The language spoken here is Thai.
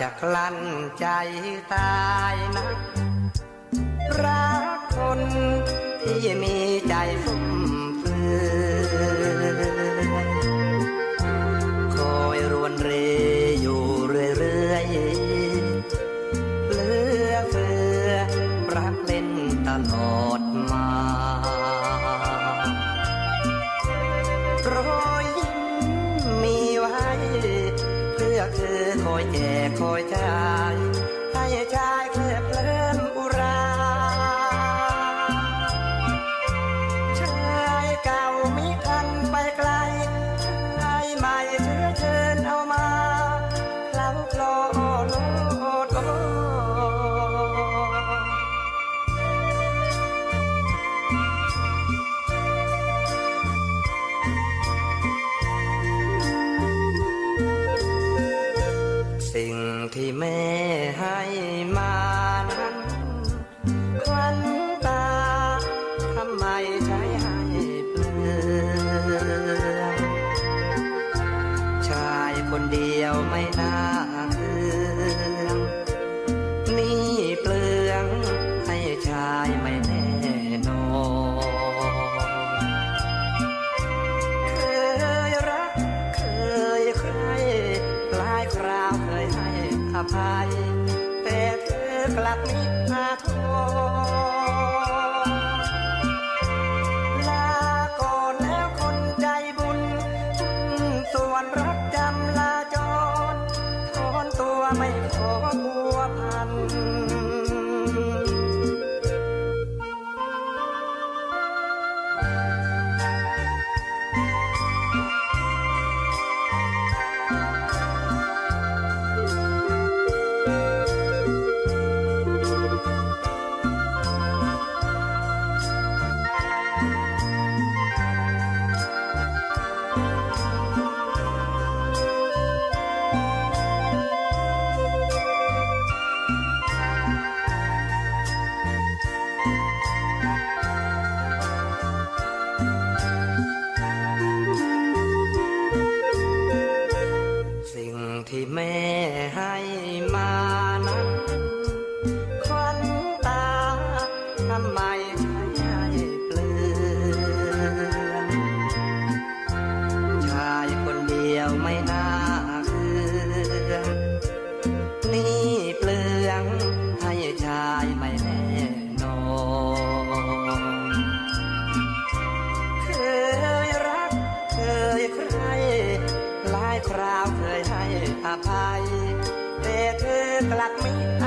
จะกลั้นใจตายนะรักคนที่มีใจฟุ่ม คือเธอคอยแก่คอยใจายให้ชาย ที่แม่ให้มานั้นควันตาทำไมใช้ให้เปลืองชายคนเดียวไม่น่า ภัยแต่เธอกลับมิมาโทษลาก่อนแล้วคนใจบุญ ส่วนรักจำลาจรถอนตัวไม่ขอบัวพัน ภัยแต่เธอกลับไม่